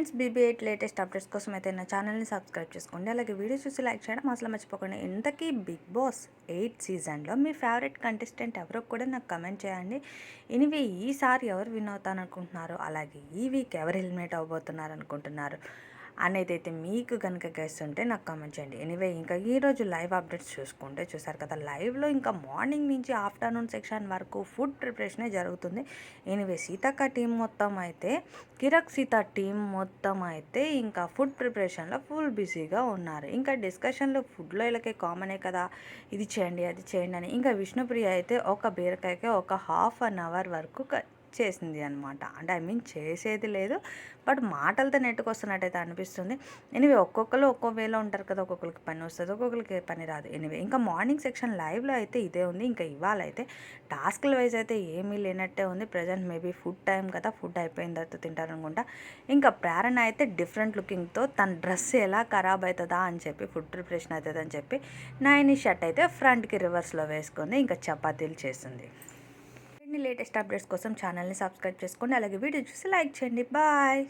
Friends BB eight latest updates కోసం అయితే నా ఛానల్ని సబ్స్క్రైబ్ చేసుకోండి. అలాగే వీడియో చూసి లైక్ చేయడం అసలు మర్చిపోకండి. ఇంతకీ బిగ్ బాస్ ఎయిట్ సీజన్లో మీ ఫేవరెట్ కంటెస్టెంట్ ఎవరో కూడా నాకు కమెంట్ చేయండి. ఇనివి ఈసారి ఎవరు విన్ అవుతాను అనుకుంటున్నారు అలాగే ఈ వీక్ ఎవరు హెల్మెట్ అవ్వబోతున్నారు అనుకుంటున్నారు అనేది అయితే మీకు కనుక గెస్ ఉంటే నాకు కామెంట్ చేయండి. ఎనీవే ఇంకా ఈరోజు లైవ్ అప్డేట్స్ చూసుకుంటే చూసారు కదా లైవ్లో ఇంకా మార్నింగ్ నుంచి ఆఫ్టర్నూన్ సెక్షన్ వరకు ఫుడ్ ప్రిపరేషనే జరుగుతుంది. ఎనీవే సీతక్క టీం మొత్తం అయితే కిరక్ సీత టీం మొత్తం అయితే ఇంకా ఫుడ్ ప్రిపరేషన్లో ఫుల్ బిజీగా ఉన్నారు. ఇంకా డిస్కషన్లో ఫుడ్లో వీళ్ళకి కామనే కదా ఇది చేయండి అది చేయండి అని. ఇంకా విష్ణుప్రియ అయితే ఒక బీరకాయకే ఒక హాఫ్ అన్ అవర్ వరకు చేసింది అనమాట అంటే ఐ మీన్ చేసేది లేదు బట్ మాటలతో నెట్టుకొస్తున్నట్టయితే అనిపిస్తుంది. ఎనివే ఒక్కొక్కరు ఒక్కో వేలో ఉంటారు కదా ఒక్కొక్కరికి పని వస్తుంది ఒక్కొక్కరికి పని రాదు. ఎనివే ఇంకా మార్నింగ్ సెక్షన్ లైవ్లో అయితే ఇదే ఉంది. ఇంకా ఇవాళ అయితే టాస్క్ల వైజ్ అయితే ఏమీ లేనట్టే ఉంది. ప్రజెంట్ మేబీ ఫుడ్ టైం కదా ఫుడ్ అయిపోయిన తర్వాత తింటారు అనుకుంటా ఇంకా ప్రేరణ అయితే డిఫరెంట్ లుకింగ్తో తన డ్రెస్ ఎలా ఖరాబ్ అవుతుందా అని చెప్పి ఫుడ్ ప్రిపరేషన్ అవుతుందని చెప్పి నైని షర్ట్ అయితే ఫ్రంట్కి రివర్స్లో వేసుకుంది. ఇంకా చపాతీలు చేస్తుంది లేటెస్ట్ అప్డేట్స్ కోసం ఛానల్ని సబ్స్క్రైబ్ చేసుకోండి. అలాగే వీడియో చూసి లైక్ చేయండి. బాయ్.